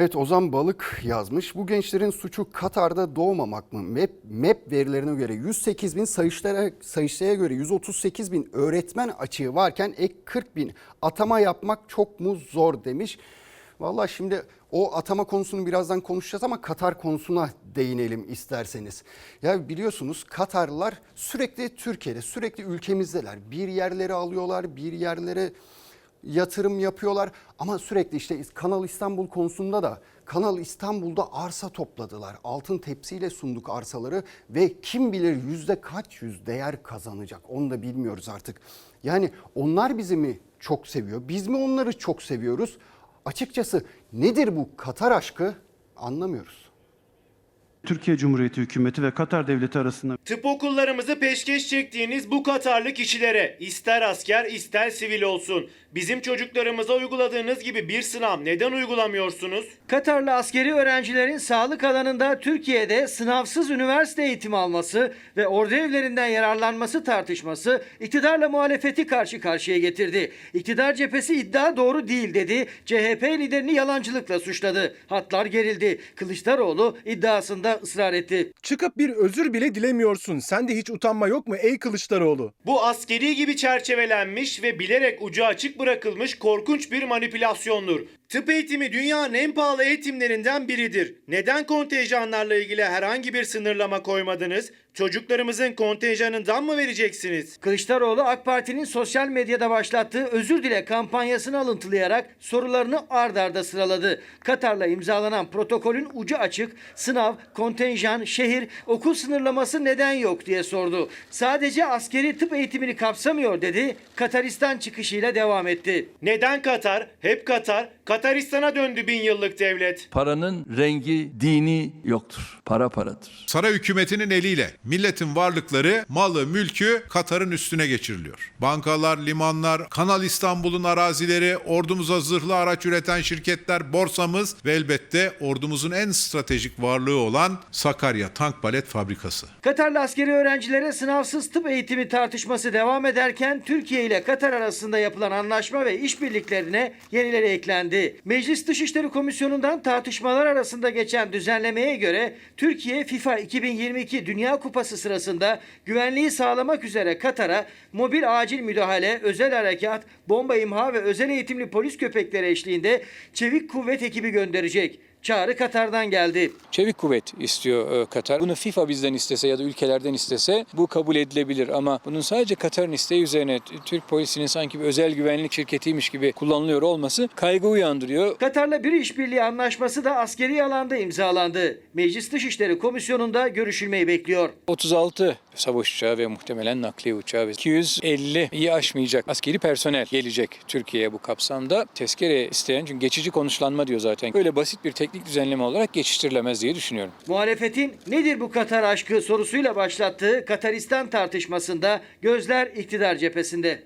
Evet Ozan Balık yazmış. Bu gençlerin suçu Katar'da doğmamak mı? MEP, MEP verilerine göre 108 bin sayıştaya, sayıştaya göre 138 bin öğretmen açığı varken ek 40 bin atama yapmak çok mu zor demiş. Vallahi şimdi o atama konusunu birazdan konuşacağız ama Katar konusuna değinelim isterseniz. Ya biliyorsunuz Katarlılar sürekli Türkiye'de, sürekli ülkemizdeler. Bir yerleri alıyorlar, bir yerlere yatırım yapıyorlar ama sürekli işte Kanal İstanbul konusunda da Kanal İstanbul'da arsa topladılar. Altın tepsiyle sunduk arsaları ve kim bilir yüzde kaç yüz değer kazanacak onu da bilmiyoruz artık. Yani onlar bizi mi çok seviyor biz mi onları çok seviyoruz? Açıkçası nedir bu Katar aşkı anlamıyoruz. Türkiye Cumhuriyeti hükümeti ve Katar devleti arasında Tıp okullarımızı peşkeş çektiğiniz bu Katarlı kişilere ister asker ister sivil olsun bizim çocuklarımıza uyguladığınız gibi bir sınav neden uygulamıyorsunuz? Katarlı askeri öğrencilerin sağlık alanında Türkiye'de sınavsız üniversite eğitimi alması ve ordu evlerinden yararlanması tartışması iktidarla muhalefeti karşı karşıya getirdi. İktidar cephesi iddia doğru değil dedi. CHP liderini yalancılıkla suçladı. Hatlar gerildi. Kılıçdaroğlu iddiasında ısrar etti. Çıkıp bir özür bile dilemiyorsun. Sende hiç utanma yok mu ey Kılıçdaroğlu? Bu askeri gibi çerçevelenmiş ve bilerek ucu açık bırakılmış korkunç bir manipülasyondur. Tıp eğitimi dünyanın en pahalı eğitimlerinden biridir. Neden kontenjanlarla ilgili herhangi bir sınırlama koymadınız? Çocuklarımızın kontenjanından mı vereceksiniz? Kılıçdaroğlu AK Parti'nin sosyal medyada başlattığı özür dile kampanyasını alıntılayarak sorularını ard arda sıraladı. Katar'la imzalanan protokolün ucu açık, sınav, kontenjan, şehir, okul sınırlaması neden yok diye sordu. Sadece askeri tıp eğitimini kapsamıyor dedi. Kataristan çıkışıyla devam etti. Neden Katar? Hep Katar. Kataristan'a döndü bin yıllık devlet. Paranın rengi, dini yoktur. Para paradır. Saray hükümetinin eliyle milletin varlıkları, malı, mülkü Katar'ın üstüne geçiriliyor. Bankalar, limanlar, Kanal İstanbul'un arazileri, ordumuza zırhlı araç üreten şirketler, borsamız ve elbette ordumuzun en stratejik varlığı olan Sakarya Tank Balet Fabrikası. Katarlı askeri öğrencilere sınavsız tıp eğitimi tartışması devam ederken Türkiye ile Katar arasında yapılan anlaşma ve işbirliklerine yenileri eklendi. Meclis Dışişleri Komisyonu'ndan tartışmalar arasında geçen düzenlemeye göre Türkiye FIFA 2022 Dünya Kupası sırasında güvenliği sağlamak üzere Katar'a mobil acil müdahale, özel harekat, bomba imha ve özel eğitimli polis köpekleri eşliğinde çevik kuvvet ekibi gönderecek. Çağrı Katar'dan geldi. Çevik kuvvet istiyor e, Katar. Bunu FIFA bizden istese ya da ülkelerden istese bu kabul edilebilir ama bunun sadece Katar'ın isteği üzerine Türk polisinin sanki bir özel güvenlik şirketiymiş gibi kullanılıyor olması kaygı uyandırıyor. Katar'la bir işbirliği anlaşması da askeri alanda imzalandı. Meclis Dışişleri Komisyonu'nda görüşülmeyi bekliyor. 36 savaş uçağı ve muhtemelen nakliye uçağı ve 250'yi aşmayacak askeri personel gelecek Türkiye'ye bu kapsamda. Tezkere isteyen çünkü geçici konuşlanma diyor zaten. Böyle basit bir teknik düzenleme olarak geçiştirilemez diye düşünüyorum. Muhalefetin nedir bu Katar aşkı sorusuyla başlattığı Kataristan tartışmasında gözler iktidar cephesinde.